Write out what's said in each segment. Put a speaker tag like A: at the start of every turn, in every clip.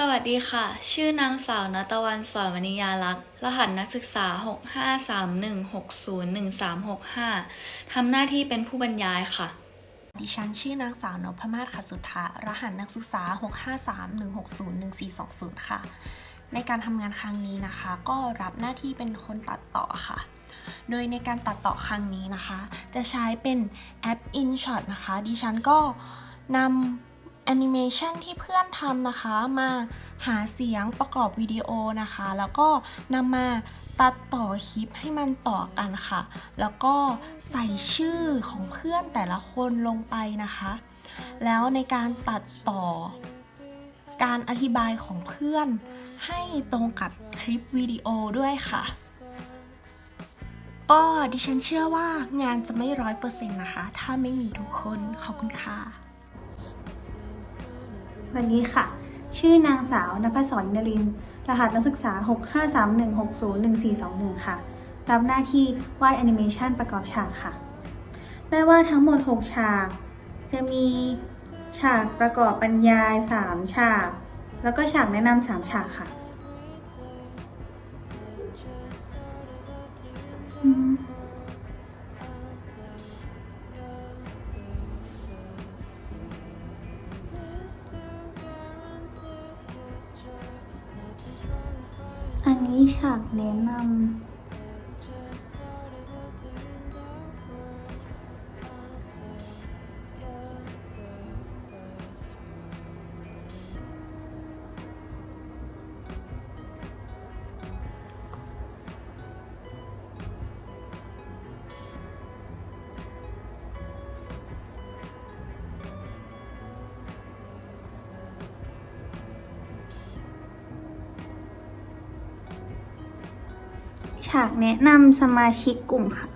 A: สวัสดีค่ะ ชื่อนางสาวณตะวันสอนวณิยาลักษ์ รหัสนักศึกษา 6531601365 ทำหน้าที่เป็นผู้บรรยายค่ะ
B: ดิฉันชื่อนางสาวนพมาศขัดสุธารหัสนักศึกษา 65316011420 ค่ะ ในการทำงานครั้งนี้นะคะ ก็รับหน้าที่เป็นคนตัดต่อค่ะ โดยในการตัดต่อครั้งนี้นะคะ จะใช้เป็นแอป InShot นะคะ ดิฉันก็นำ แอนิเมชันที่เพื่อนทำนะคะมาหาเสียงประกอบวิดีโอนะคะ แล้วก็นำมาตัดต่อคลิปให้มันต่อกันค่ะ แล้วก็ใส่ชื่อของเพื่อนแต่ละคนลงไปนะคะ แล้วในการตัดต่อ การอธิบายของเพื่อนให้ตรงกับคลิปวิดีโอด้วยค่ะ ก็ดิฉันเชื่อว่างานจะไม่ร้อยเปอร์เซ็นต์นะคะ ถ้าไม่มีทุกคนขอบคุณค่ะ
C: วันนี้ค่ะ ชื่อนางสาวนภศรนลิน รหัสนักศึกษา 6531601421 ค่ะ รับหน้าที่วาดแอนิเมชันประกอบฉากค่ะ ได้วาดทั้งหมด 6 ฉาก จะมีฉากประกอบปัญญาย 3 ฉาก แล้วก็ฉากแนะนำ3ฉากค่ะ นี้ฉากแนะนำ ฉากแนะนำสมาชิกกลุ่มค่ะ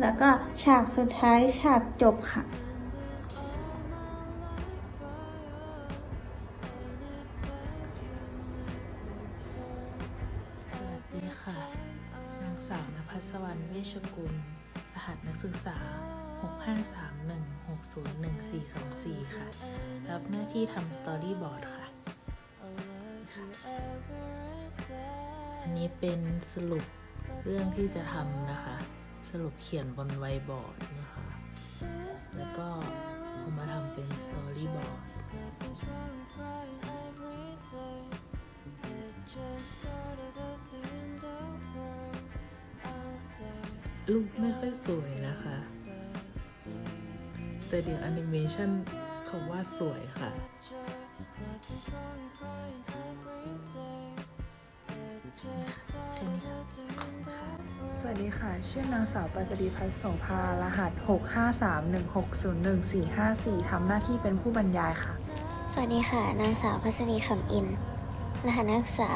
C: แล้วก็ฉากสุดท้ายฉากจบค่ะ
D: สวัสดีค่ะ นางสาวนภัสวรรณเวชกุล รหัสนักศึกษา 6531601424 ค่ะ รับหน้าที่ทำสตอรี่บอร์ดค่ะ อันนี้เป็นสรุปเรื่องที่จะทำนะคะ สรุปเขียนบนไวบอร์ดนะคะ แล้วก็เอามาทำเป็นสตอรี่บอร์ดรูปไม่ค่อยสวยนะคะ แต่เดี๋ยวแอนิเมชันเขาว่าสวยค่ะ แค่นี้ค่ะขอบคุณค่ะ
E: สวัสดีค่ะ ชื่อนางสาวปัจดีพัฒน์โสภา รหัส 65316011454ทำหน้าที่เป็นผู้บรรยายค่ะ
F: สวัสดีค่ะ นางสาวพัศนีคำอิน รหัสนักศึกษา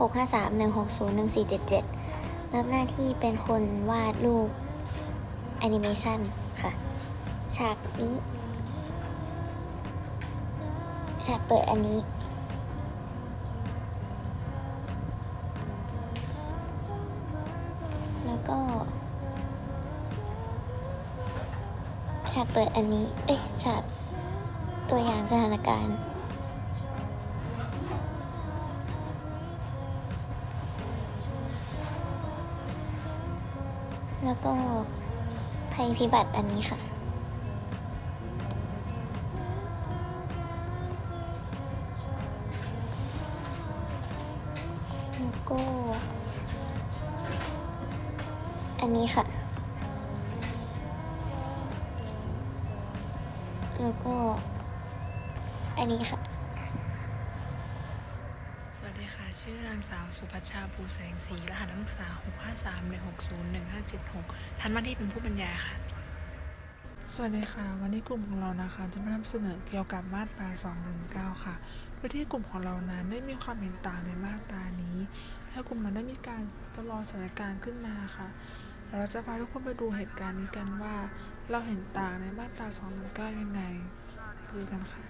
F: 65316011477 รับหน้าที่เป็นคนวาดรูปแอนิเมชันค่ะ ฉากนี้ฉากเปิดอันนี้ แล้วก็ฉากเปิดอันนี้ เอ้ยฉากตัวอย่างสถานการณ์แล้วก็ภัยพิบัติอันนี้ค่ะ ก็ อันนี้ค่ะ แล้วก็ อันนี้ค่ะ
G: สวัสดีค่ะ ชื่อนางสาวสุพัชชาภูแสงสี รหัสนักศึกษา65316011576ทันหน้าที่เป็นผู้บรรยายค่ะ
E: สวัสดีค่ะ วันนี้กลุ่มของเรานะคะ จะมานำเสนอเกี่ยวกับมาตรา219 ค่ะ โดยที่กลุ่มของเรานั้นได้มีความเห็นต่างในมาตรานี้ และกลุ่มนั้นได้มีการจำลองสถานการณ์ขึ้นมาค่ะ เราจะพาทุกคนไปดูเหตุการณ์นี้กันว่า เราเห็นต่างในมาตรา219ยังไงดูกันค่ะ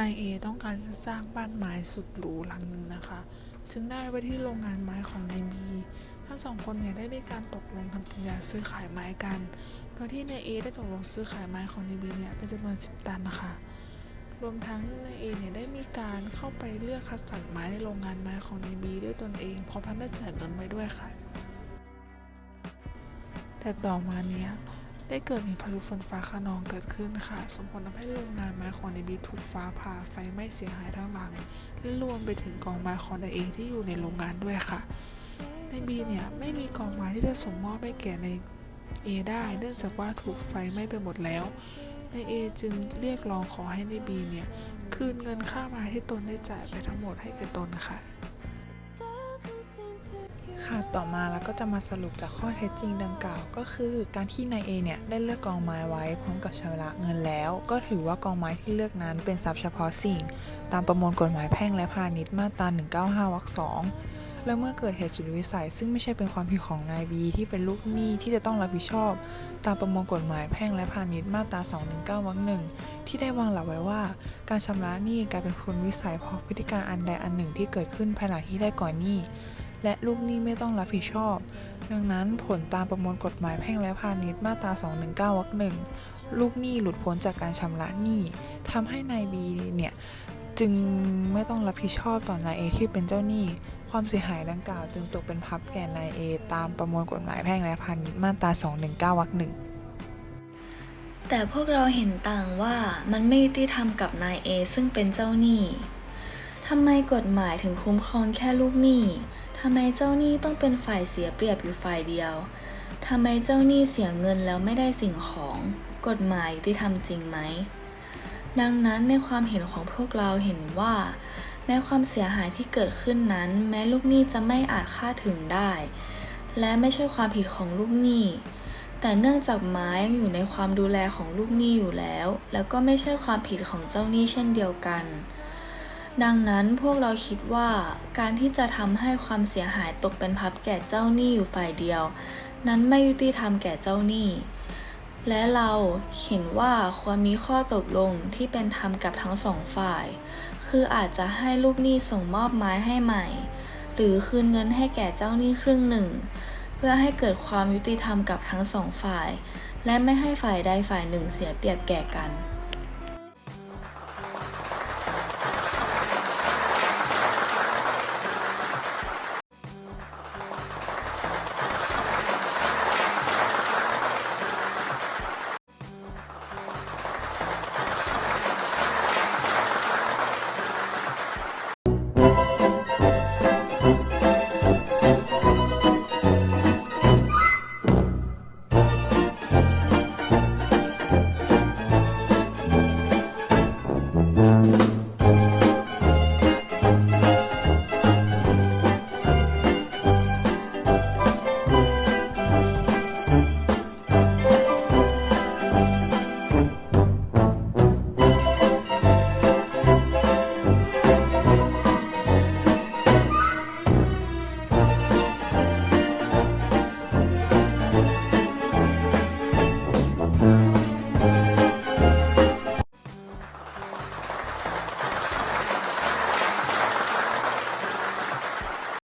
E: นายเอต้องการจะสร้างบ้านไม้สุดหรูหลังหนึ่งนะคะ จึงได้ไปที่โรงงานไม้ของนายบีทั้งสองคนเนี่ยได้มีการตกลงทำสัญญาซื้อขายไม้กัน โดยที่นายเอได้ตกลงซื้อขายไม้ของนายบีเนี่ยเป็นจำนวน10ตันนะคะ รวมทั้งนายเอเนี่ยได้มีการเข้าไปเลือกคัดสรรไม้ในโรงงานไม้ของนายบีด้วยตนเองพร้อมทั้งได้จ่ายเงินไปด้วยค่ะ แต่ต่อมาเนี้ยได้เกิดมีพายุฝนฟ้าขนองเกิดขึ้นค่ะสมผลทำให้โรงงานไม้ของนายบีถูกฟ้าผ่าไฟไหม้เสียหายทั้งหลัง และรวมไปถึงกองไม้ของนายเองที่อยู่ในโรงงานด้วยค่ะนายบีเนี่ยไม่มีกองไม้ที่จะส่งมอบให้แก่ในายเอได้ เนื่องจากว่าถูกไฟไหม้ไปหมดแล้ว นายเอจึงเรียกร้องขอให้นายบีเนี่ยคืนเงินค่าม้ที่ตนได้จ่ายไปทั้งหมดให้แก่ตนค่ะ
H: ค่ะต่อมาแล้วก็จะมาสรุปจากข้อเท็จจริงดังกล่าว ก็คือการที่นายเอเนี่ยได้เลือกกองไม้ไว้พร้อมกับชำระเงินแล้ว ก็ถือว่ากองไม้ที่เลือกนั้นเป็นทรัพย์เฉพาะสิ่ง ตามประมวลกฎหมายแพ่งและพาณิชย์มาตรา195วรรคสอง และเมื่อเกิดเหตุสุดวิสัย ซึ่งไม่ใช่เป็นความผิดของนายบีที่เป็นลูกหนี้ที่จะต้องรับผิดชอบ ตามประมวลกฎหมายแพ่งและพาณิชย์มาตรา 219วรรคหนึ่งที่ได้วางหลักไว้ว่า การชำระหนี้กลายเป็นผลวิสัยเพราะพฤติการอันใดอันหนึ่งที่เกิดขึ้นภายหลังที่ได้ก่อนหนี้และลูกหนี้ไม่ต้องรับผิดชอบ ดังนั้นผลตามประมวลกฎหมายแพ่งและพาณิชย์มาตรา 219วรรคหนึ่งลูกหนี้หลุดพ้นจากการชำระหนี้ทำให้นายบีเนี่ยจึงไม่ต้องรับผิดชอบต่อนายเอที่เป็นเจ้าหนี้ ความเสียหายดังกล่าวจึงตกเป็นพับแก่นายเอตามประมวลกฎหมายแพ่งและพาณิชย์มาตรา 219 วรรคหนึ่ง
A: แต่พวกเราเห็นต่างว่ามันไม่ยุติธรรมกับนายเอซึ่งเป็นเจ้าหนี้ทำไมกฎหมายถึงคุ้มครองแค่ลูกหนี้ทำไมเจ้าหนี้ต้องเป็นฝ่ายเสียเปรียบอยู่ฝ่ายเดียวทำไมเจ้าหนี้เสียเงินแล้วไม่ได้สิ่งของ กฎหมายยุติธรรมจริงไหม ดังนั้นในความเห็นของพวกเราเห็นว่า แม้ความเสียหายที่เกิดขึ้นนั้น แม้ลูกหนี้จะไม่อาจคาดถึงได้ และไม่ใช่ความผิดของลูกหนี้ แต่เนื่องจากไม้ยังอยู่ในความดูแลของลูกหนี้อยู่แล้ว แล้วก็ไม่ใช่ความผิดของเจ้าหนี้เช่นเดียวกัน ดังนั้นพวกเราคิดว่า การที่จะทำให้ความเสียหายตกเป็นพับแก่เจ้าหนี้อยู่ฝ่ายเดียว นั้นไม่ยุติธรรมแก่เจ้าหนี้และเราเห็นว่าควรมีข้อตกลงที่เป็นธรรมกับทั้งสองฝ่าย คืออาจจะให้ลูกหนี้ส่งมอบไม้ให้ใหม่ หรือคืนเงินให้แก่เจ้าหนี้ครึ่งหนึ่ง เพื่อให้เกิดความยุติธรรมกับทั้งสองฝ่าย และไม่ให้ฝ่ายใดฝ่ายหนึ่งเสียเปรียบแก่กัน